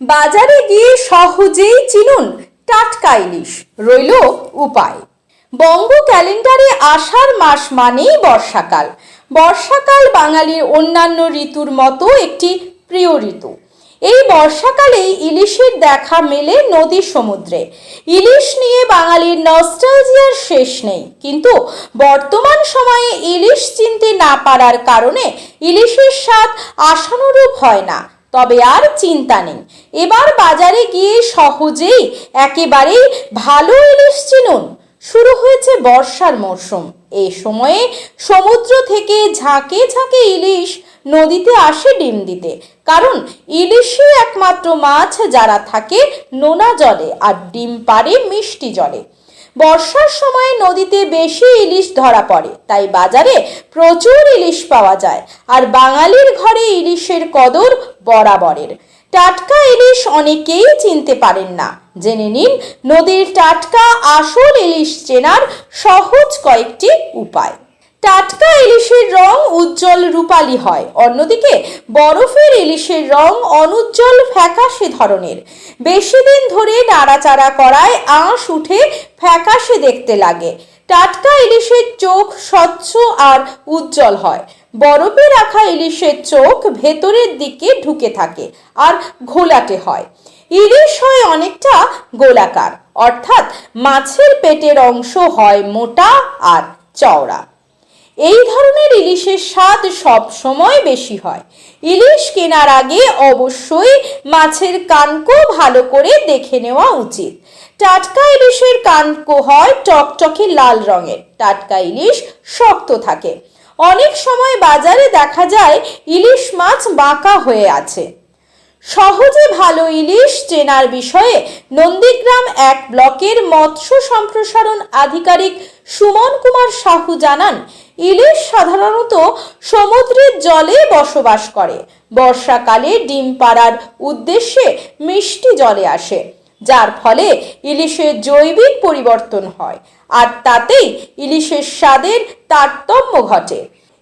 বাজারে গিয়ে সহজেই চিনুন টাটকা ইলিশ। রইল উপায়। বঙ্গ ক্যালেন্ডারে আষাঢ় মাস মানেই বর্ষাকাল। বর্ষাকাল বাঙালির অন্যান্য ঋতুর মতো একটি প্রিয় ঋতু। এই বর্ষাকালেই ইলিশের দেখা মেলে নদী সমুদ্রে। ইলিশ নিয়ে বাঙালির নস্টালজিয়ার শেষ নেই। কিন্তু বর্তমান সময়ে ইলিশ চিনতে না পারার কারণে ইলিশের স্বাদ আশানুরূপ হয় না। তবে আর চিন্তা নেই। এবার বাজারে গিয়ে সহজেই একেবারেই ভালো ইলিশ চিনুন। শুরু হয়েছে বর্ষার মরশুম। এই সময়ে সমুদ্র থেকে ঝাঁকে ঝাঁকে ইলিশ নদীতে আসে ডিম দিতে। কারণ ইলিশই একমাত্র মাছ যারা থাকে নোনা জলে আর ডিম পারে মিষ্টি জলে। বর্ষার সময় নদীতে বেশি ইলিশ ধরা পড়ে, তাই বাজারে প্রচুর ইলিশ পাওয়া যায়। আর বাঙালির ঘরে ইলিশের কদর বরাবরের। টাটকা ইলিশ অনেকেই চিনতে পারেন না। জেনে নিন, নদীর টাটকা আসল ইলিশ চেনার সহজ কয়েকটি উপায়। টাটকা ইলিশের রং উজ্জ্বল রূপালি হয়, অন্যদিকে বরফের ইলিশের রং অনুজ্জ্বল ফ্যাকাশে ধরনের। বেশি দিন ধরে নাড়াচাড়া করায় আঁশ উঠে ফ্যাকাশে দেখতে লাগে। টাটকা ইলিশের চোখ স্বচ্ছ আর উজ্জ্বল হয়। বরফে রাখা ইলিশের চোখ ভেতরের দিকে ঢুকে থাকে আর ঘোলাটে হয়। ইলিশ হয় অনেকটা গোলাকার, অর্থাৎ মাছের পেটের অংশ হয় মোটা আর চওড়া। এই ধরনের ইলিশের স্বাদ সব সময় বেশি হয়। ইলিশ কেনার আগে অবশ্যই মাছের কানকো ভালো করে দেখে নেওয়া উচিত। টাটকা ইলিশের কানকো হয় টকটকে লাল রঙের। টাটকা ইলিশ শক্ত থাকে। অনেক সময় বাজারে দেখা যায় ইলিশ মাছ বাঁকা হয়ে আছে। সহজে ভালো ইলিশ চেনার বিষয়ে নন্দীগ্রাম এক ব্লকের মৎস্য সম্প্রসারণ আধিকারিক সুমন কুমার সাহু জানান ইলিশ সাধারণত সমুদ্রের জলে বসবাস করে। বর্ষাকালে ডিম পাড়ার উদ্দেশ্যে মিষ্টি জলে আসে, যার ফলে ইলিশের জৈবিক পরিবর্তন হয় আর তাতেই ইলিশের স্বাদের তারতম্য ঘটে।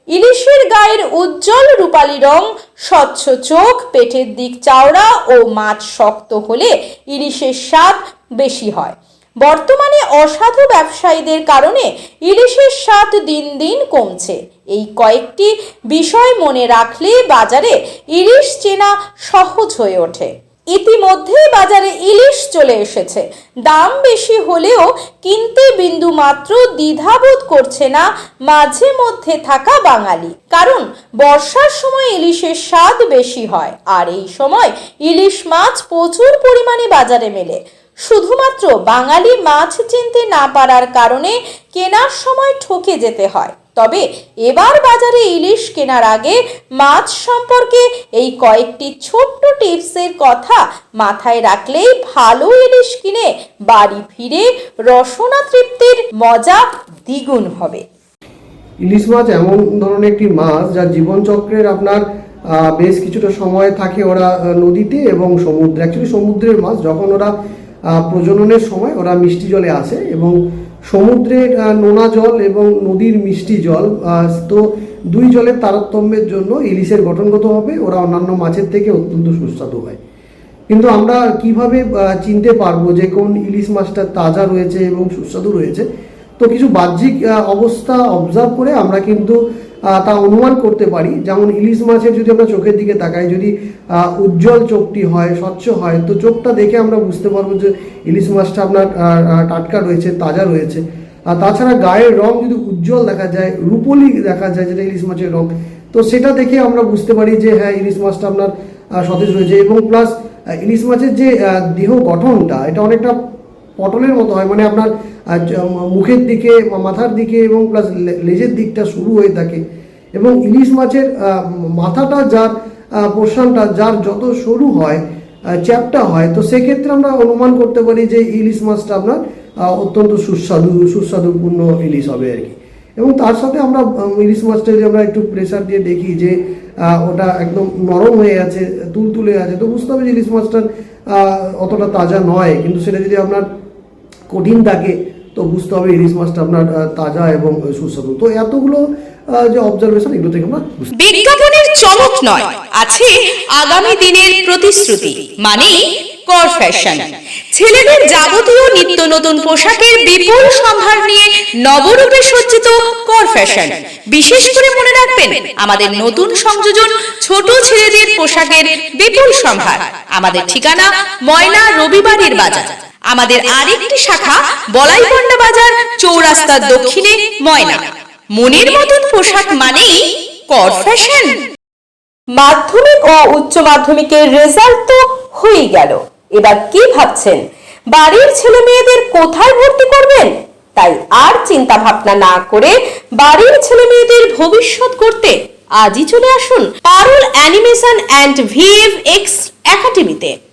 ইলিশের গায়ের উজ্জ্বল রূপালী রং, স্বচ্ছ চোখ, পেটের দিক চাওড়া ও মাছ শক্ত হলে ইলিশের স্বাদ বেশি হয়। বর্তমানে অসাধু ব্যবসায়ীদের কারণে ইলিশের স্বাদ দিন দিন কমছে। এই কয়েকটি বিষয় মনে রাখলে বাজারে ইলিশ চেনা সহজ হয়ে ওঠে। ইতিমধ্যে বাজারে ইলিশ চলে এসেছে। দাম বেশি হলেও কিনতে বিন্দু মাত্র দ্বিধাবোধ করছে না মাঝে মধ্যে থাকা বাঙালি। কারণ বর্ষার সময় ইলিশের স্বাদ বেশি হয়, আর এই সময় ইলিশ মাছ প্রচুর পরিমাণে বাজারে মেলে। শুধুমাত্র বাঙালি মাছ চিনতে না পারার কারণে কেনার সময় ঠকে যেতে হয়। তবে এবার বাজারে ইলিশ কেনার আগে মাছ সম্পর্কে এই কয়েকটি ছোট্ট টিপসের কথা মাথায় রাখলেই ভালো ইলিশ কিনে বাড়ি ফিরে রসনা তৃপ্তির মজা দ্বিগুণ হবে। ইলিশ মাছ এমন ধরনের একটি মাছ যার জীবনচক্রের আপনার বেশ কিছুটা সময় থাকে ওরা নদীতে এবং সমুদ্রে। অ্যাকচুয়ালি সমুদ্রের মাছ যখন ওরা প্রজননের সময় ওরা মিষ্টি জলে আসে এবং সমুদ্রের নোনা জল এবং নদীর মিষ্টি জল তো দুই জলের তারতম্যের জন্য ইলিশের গঠনগতভাবে ওরা অন্যান্য মাছের থেকে অত্যন্ত সুস্বাদু হয়। কিন্তু আমরা কীভাবে চিনতে পারব যে কোন ইলিশ মাছটা তাজা রয়েছে এবং সুস্বাদু রয়েছে? তো কিছু বাহ্যিক অবস্থা অবজার্ভ করে আমরা কিন্তু তা অনুমান করতে পারি। যেমন ইলিশ মাছের যদি আমরা চোখের দিকে তাকাই, যদি উজ্জ্বল চোখটি হয়, স্বচ্ছ হয়, তো চোখটা দেখে আমরা বুঝতে পারব যে ইলিশ মাছটা আপনার টাটকা রয়েছে, তাজা রয়েছে। আর তাছাড়া গায়ের রং যদি উজ্জ্বল দেখা যায়, রূপলি দেখা যায় যেটা ইলিশ মাছের রং, তো সেটা দেখে আমরা বুঝতে পারি যে হ্যাঁ ইলিশ মাছটা আপনার সতেজ রয়েছে এবং প্লাস ইলিশ মাছের যে দেহ গঠনটা, এটা অনেকটা পটলের মতো হয় মানে আপনার মুখের দিকে মাথার দিকে এবং প্লাস লেজের দিকটা শুরু হয়ে থাকে। এবং ইলিশ মাছের মাথাটা যার পোর্শনটা যার যত সরু হয় চ্যাপটা হয়, তো সেক্ষেত্রে আমরা অনুমান করতে পারি যে ইলিশ মাছটা আপনার অত্যন্ত সুস্বাদু, সুস্বাদুপূর্ণ ইলিশ হবে আর কি। এবং তার সাথে আমরা ইলিশ মাছটা যদি আমরা একটু প্রেশার দিয়ে দেখি যে ওটা একদম নরম হয়ে আছে, তুলতুলে আছে, তো বুঝতে হবে যে ইলিশ মাছটার অতটা তাজা নয়। কিন্তু সেটা যদি আপনার কঠিন থাকে, তো বুঝতে হবে ইলিশ মাছটা আপনার তাজা এবং সুস্বাদু। তো এতগুলো যে অবজারভেশন এগুলো থেকে আমরা বিজ্ঞাপনের চমক নয়, আছে আগামী দিনের প্রতিশ্রুতি মানে কর ফ্যাশন ছেলেদের যাবতীয় নিত্য নতুন পোশাকের বিপুল সম্ভার নিয়ে নবরূপে সজ্জিত কর ফ্যাশন বিশেষ করে মনে রাখবেন, আমাদের নতুন সংযোজন ছোট ছেলেদের পোশাকের বিপুল সম্ভার। আমাদের ঠিকানা ময়না রবিবারের বাজার। আমাদের আরেকটি শাখা, বলাইপন্ডা বাজার চৌরাস্তার দক্ষিণে ময়না। মনের মতন পোশাক মানেই কর ফ্যাশন। মাধ্যমিক ও উচ্চ মাধ্যমিকের রেজাল্ট তো হয়ে গেল। এবার কি ভাবছেন? বাড়ির ছেলে মেয়েদের কোথায় ভর্তি করবেন? তাই আর চিন্তা ভাবনা না করে বাড়ির ছেলে মেয়েদের ভবিষ্যৎ করতে আজই চলে আসুন পারুল অ্যানিমেশন অ্যান্ড ভিএফএক্স একাডেমিতে।